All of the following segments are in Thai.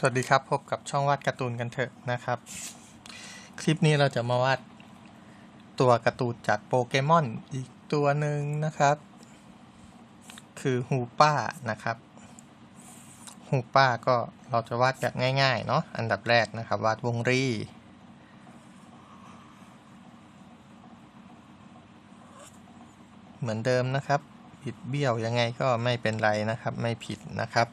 สวัสดีครับ พบกับช่องวาดการ์ตูนกันเถอะนะครับ คลิปนี้เราจะมาวาดตัวการ์ตูนจากโปเกมอนอีกตัวหนึ่งนะครับ คือฮูป้านะครับฮูป้าก็เราจะวาดแบบง่ายๆเนาะอันดับแรกนะครับ วาดวงรีเหมือนเดิมนะครับ ผิดเบี้ยวยังไงก็ไม่เป็นไรนะครับ ไม่ผิดนะครับ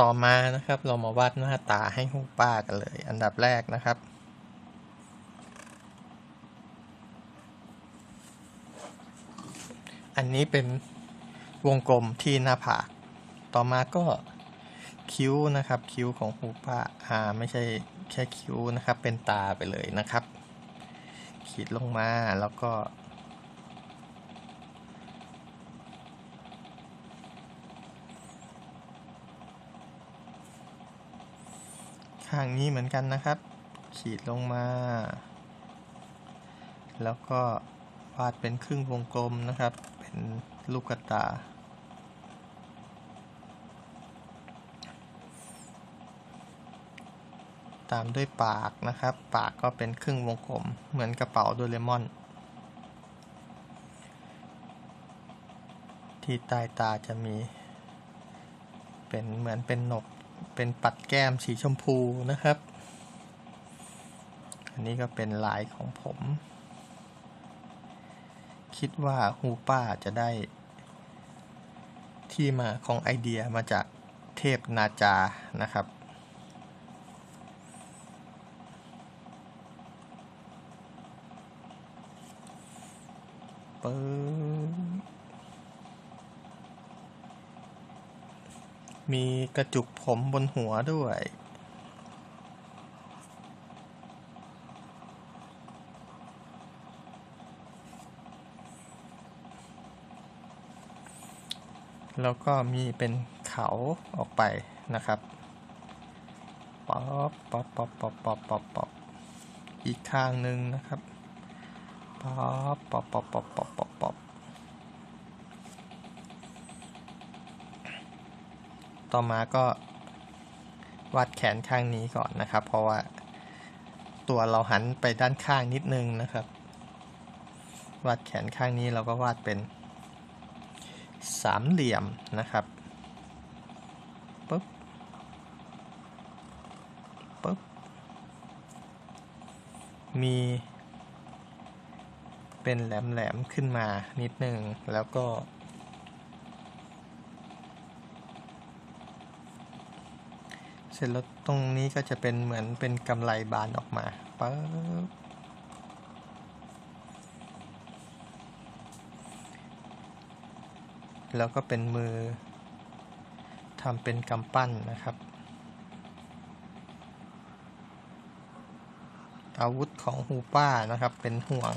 ต่อมานะครับเรามาวาดหน้าตาให้ฮูป้ากันเลย อันดับแรกนะครับ อันนี้เป็นวงกลมที่หน้าผากต่อมาก็คิ้วนะครับ คิ้วของฮูป้าอ่าไม่ใช่แค่คิ้วนะครับ เป็นตาไปเลยนะครับ ขีดลงมาแล้วก็ ข้างนี้เหมือนกันนะครับ ขีดลงมา แล้วก็วาดเป็นครึ่งวงกลมนะครับ เป็นลูกกระตา ตามด้วยปากนะครับ ปากก็เป็นครึ่งวงกลม เหมือนกระเป๋าโดเรมอน ที่ใต้ตาจะมี เป็นเหมือนเป็นหนก เป็นปัดแก้มสีชมพูนะครับ อันนี้ก็เป็นลายของผม คิดว่าฮูป้าจะได้ ที่มาของไอเดียมาจากเทพนาจานะครับปึ๊บ มีกระจุกผมบนหัวด้วย แล้วก็มีเป็นเขาออกไปนะครับ ป๊อปป๊อปป๊อปป๊อปป๊อปป๊อปป๊อปอีกข้างหนึ่งนะครับ ป๊อปป๊อปป๊อปป๊อปป๊อปป๊อปป๊อป ต่อมาก็วาดแขนข้างนี้ก่อนนะครับ เพราะว่าตัวเราหันไปด้านข้างนิดนึงนะครับ วาดแขนข้างนี้เราก็วาดเป็นสามเหลี่ยมนะครับปึ๊บปึ๊บมีเป็นแหลมๆขึ้นมานิดนึงแล้วก็ เสร็จแล้วตรงนี้ก็จะเป็นเหมือนเป็นกำไลบานออกมาปึ๊บแล้วก็เป็นมือทำเป็นกำปั้นนะครับ อาวุธของฮูป้านะครับเป็นห่วง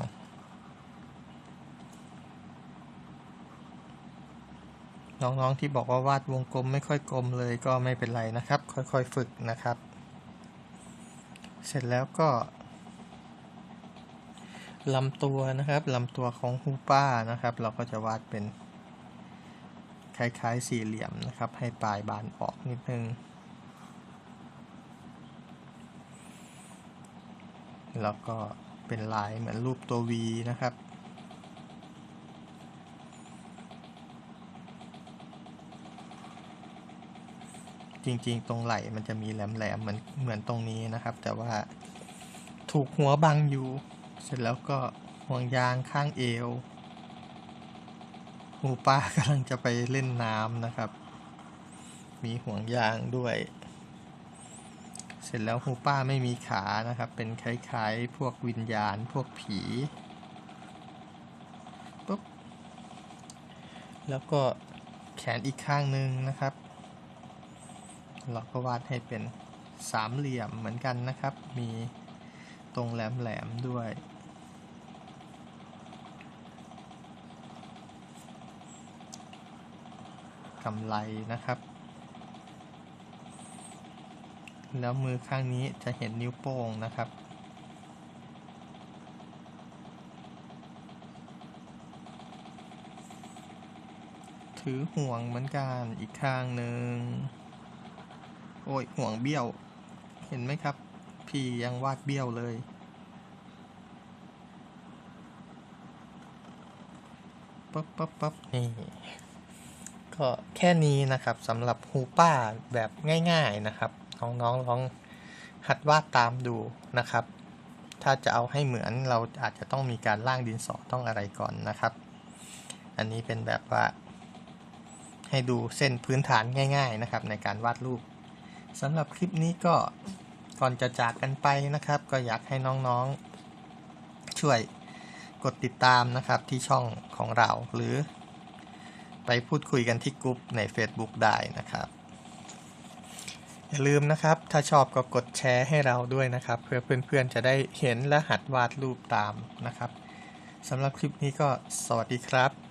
น้องๆที่บอกว่าวาดวงกลมไม่ค่อยกลมเลยก็ไม่เป็นไรนะครับ ค่อยๆฝึกนะครับ เสร็จแล้วก็ลำตัวนะครับลำตัวของฮูป้านะครับ เราก็จะวาดเป็นคล้ายๆสี่เหลี่ยมนะครับ ให้ปลายบานออกนิดนึง แล้วก็เป็นลายเหมือนรูปตัว V นะครับ จริง ๆ ตรงไหล่มันจะมีแหลมๆเหมือนเหมือนตรงนี้นะครับ แต่ว่าถูกหัวบังอยู่ เสร็จแล้วก็ห่วงยางข้างเอวหูป้ากำลังจะไปเล่นน้ำนะครับ มีห่วงยางด้วย เสร็จแล้วหูป้าไม่มีขานะครับ เป็นคล้ายๆ พวกวิญญาณพวกผีปุ๊บแล้วก็แขนอีกข้างหนึ่งนะครับ เราก็วาดให้เป็นสามเหลี่ยมเหมือนกันนะครับ มีตรงแหลมๆด้วย กำไลนะครับ แล้วมือข้างนี้จะเห็นนิ้วโป้งนะครับถือห่วงเหมือนกันอีกข้างหนึ่ง โอ้ยห่วงเบี้ยว เห็นไหมครับ พี่ยังวาดเบี้ยวเลย ปั๊บปั๊บปั๊บนี่ ก็แค่นี้นะครับสำหรับฮูป้าแบบง่ายๆนะครับ น้องๆลองหัดวาดตามดูนะครับ ถ้าจะเอาให้เหมือนเราอาจจะต้องมีการล่างดินสอต้องอะไรก่อนนะครับ อันนี้เป็นแบบว่าให้ดูเส้นพื้นฐานง่าย ๆนะครับ ในการวาดรูป สำหรับคลิปนี้ก็ก่อนจะจากกันไปนะครับ ก็อยากให้น้องๆ ช่วยกดติดตามนะครับที่ช่องของเราหรือ ไปพูดคุยกันที่กลุ่มใน Facebook ได้นะครับ อย่าลืมนะครับ ถ้าชอบก็กดแชร์ให้เราด้วยนะครับ เพื่อเพื่อนๆจะได้เห็นและหัดวาดรูปตามนะครับสำหรับคลิปนี้ก็สวัสดีครับ